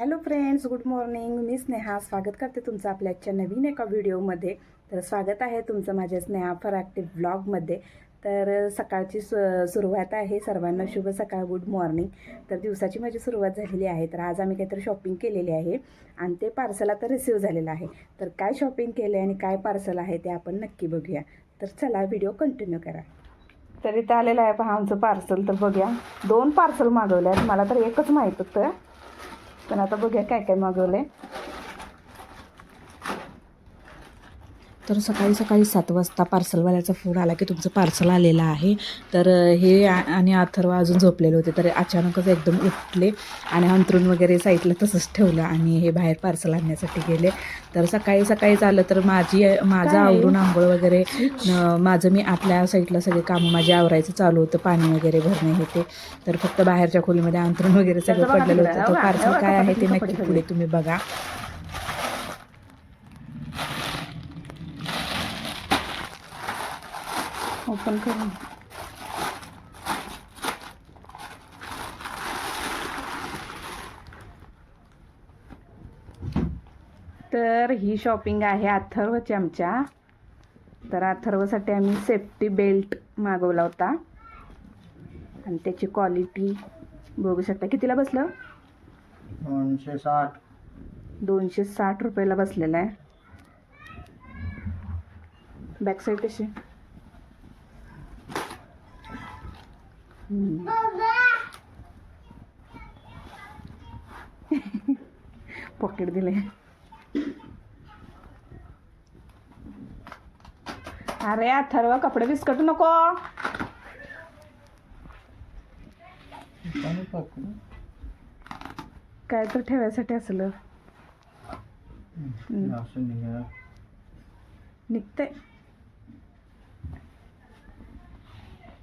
Hello friends good morning मी स्नेहा. स्वागत करते तुमचं आपल्या आजच्या नवीन एका व्हिडिओमध्ये. तर स्वागत आहे तुमचं माझ्या स्नेहा फॉर ॲक्टिव्ह ब्लॉगमध्ये तर सकाळची सु सुरुवात आहे. सर्वांना शुभ सकाळ गुड मॉर्निंग तर दिवसाची माझी सुरुवात झालेली आहे. तर आज आम्ही काहीतरी शॉपिंग केलेली आहे. आणि ते पार्सल आता रिसिव्ह झालेलं आहे. तर काय शॉपिंग केलं आहे आणि काय पार्सल आहे ते आपण नक्की बघूया. तर चला व्हिडिओ कंटिन्यू करा. तर इथं आलेलं आहे पहा आमचं पार्सल तर बघूया. दोन पार्सल मागवले आहेत. मला तर एकच माहीत होतं. पण आता बघूया काय काय मागवले तर सकाळी सकाळी सात वाजता पार्सलवाल्याचा फोन आला की तुमचं पार्सल आलेलं आहे. तर हे आणि अथर्व अजून झोपलेले होते. तर अचानकच एकदम उठले आणि अंथरूण वगैरे साईडला तसंच ठेवलं आणि हे बाहेर पार्सल आणण्यासाठी गेले. तर सकाळी सकाळी झालं तर माझी माझं? आवरून आंघोळ वगैरे माझं मी आपल्या साईडला सगळे कामं माझे आवरायचं चालू होतं. पाणी वगैरे भरणे हे ते. तर फक्त बाहेरच्या खोलीमध्ये अंथरूण वगैरे सगळं पडलेलं होतं. तर बघा, पार्सल बघा काय आहे ते नक्की पुढे तुम्ही बघा. ओपन करून. तर ही शॉपिंग आहे अथर्वची आमच्या. तर अथर्वसाठी आम्ही सेफ्टी बेल्ट मागवला होता. आणि त्याची क्वालिटी बघू शकता. कितीला बसलं? दोनशे साठ. दोनशे साठ रुपयाला बसलेला आहे. बॅक साईड कशी? पॉकेट दिले अरे अथर्व कपडे बिस्कटू नको. काय तर ठेवायसाठी असलं. निघते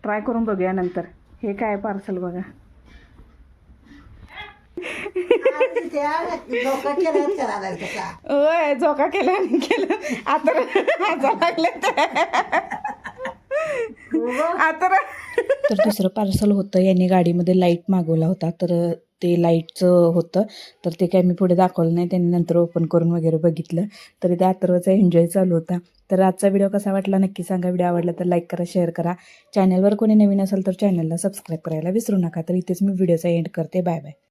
ट्राय करून बघूया नंतर. हे काय पार्सल बघा. ओय झोका केला आणि केलं. आता माझा लागले आता तर दुसरं पार्सल होतं यांनी गाडीमध्ये लाइट मागवला होता. तर ते लाईटचं होतं. तर ते काय मी पुढे दाखवलं नाही. त्यांनी नंतर ओपन करून वगैरे बघितलं. तर ते अथर्वचा एन्जॉय चालू होता. तर आजचा व्हिडिओ कसा वाटला नक्की सांगा. व्हिडिओ आवडला तर लाईक करा शेअर करा. चॅनलवर कोणी नवीन असेल तर चॅनलला सबस्क्राईब करायला विसरू नका. तर इथेच मी व्हिडिओचा एंड करते. Bye bye